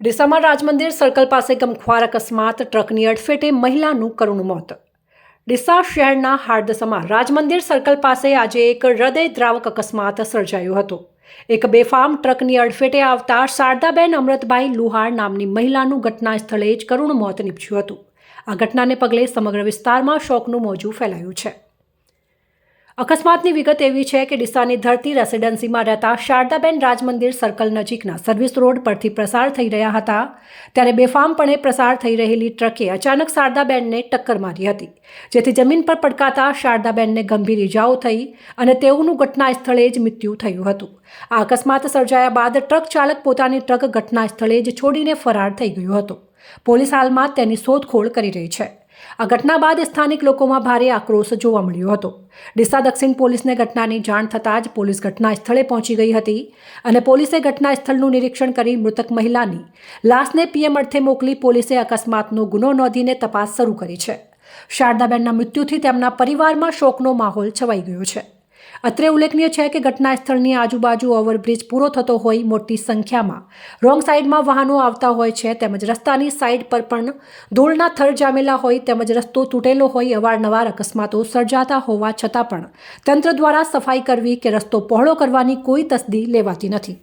ડીસામાં Rajmandir circle પાસે ગમખ્વાર અકસ્માત, ટ્રકની અડફેટે મહિલાનું કરુણ મોત. ડીસા શહેરના હાર્દસમાં રાજમંદિર સર્કલ પાસે આજે એક હૃદયદ્રાવક અકસ્માત સર્જાયો હતો. એક બેફામ ટ્રકની અડફેટે આવતા શારદાબેન અમૃતભાઈ લુહાર નામની મહિલાનું ઘટના સ્થળે જ કરુણ મોત નીપજ્યું હતું. આ ઘટનાને પગલે સમગ્ર વિસ્તારમાં શોકનું મોજું ફેલાયું છે. અકસ્માતની વિગત એવી છે કે ડીસાની ધરતી રેસિડેન્સીમાં રહેતા શારદાબેન રાજમંદિર સર્કલ નજીકના સર્વિસ રોડ પરથી પ્રસાર થઈ રહ્યા હતા. ત્યારે બેફામપણે પ્રસાર થઈ રહેલી ટ્રકે અચાનક શારદાબેનને ટક્કર મારી હતી, જેથી જમીન પર પડકાતા શારદાબેનને ગંભીર ઇજાઓ થઈ અને તેઓનું ઘટના સ્થળે જ મૃત્યુ થયું હતું. આ અકસ્માત સર્જાયા બાદ ટ્રક ચાલક પોતાની ટ્રક ઘટના સ્થળે જ છોડીને ફરાર થઈ ગયો હતો. પોલીસ હાલમાં તેની શોધખોળ કરી રહી છે. આ ઘટના બાદ સ્થાનિક લોકોમાં ભારે આક્રોશ જોવા મળ્યો હતો. ડીસા દક્ષિણ પોલીસને ઘટનાની જાણ થતાં જ પોલીસ ઘટના સ્થળે પહોંચી ગઈ હતી અને પોલીસે ઘટના સ્થળનું નિરીક્ષણ કરી મૃતક મહિલાની લાશને પીએમ અર્થે મોકલી પોલીસે અકસ્માતનો ગુનો નોંધીને તપાસ શરૂ કરી છે. શારદાબેનના મૃત્યુથી તેમના પરિવારમાં શોકનો માહોલ છવાઈ ગયો છે. અત્રે ઉલ્લેખનીય છે કે ઘટના સ્થળની આજુબાજુ ઓવરબ્રિજ પૂરો થતો હોય મોટી સંખ્યામાં. રોંગ સાઈડમાં વાહનો આવતા હોય છે તેમજ રસ્તાની સાઈડ પર પણ ધૂળના થર જામેલા હોય તેમજ રસ્તો તૂટેલો હોય અવારનવાર અકસ્માતો સર્જાતા હોવા છતાં પણ તંત્ર દ્વારા સફાઈ કરવી કે રસ્તો પહોળો કરવાની કોઈ તસદી લેવાતી નથી.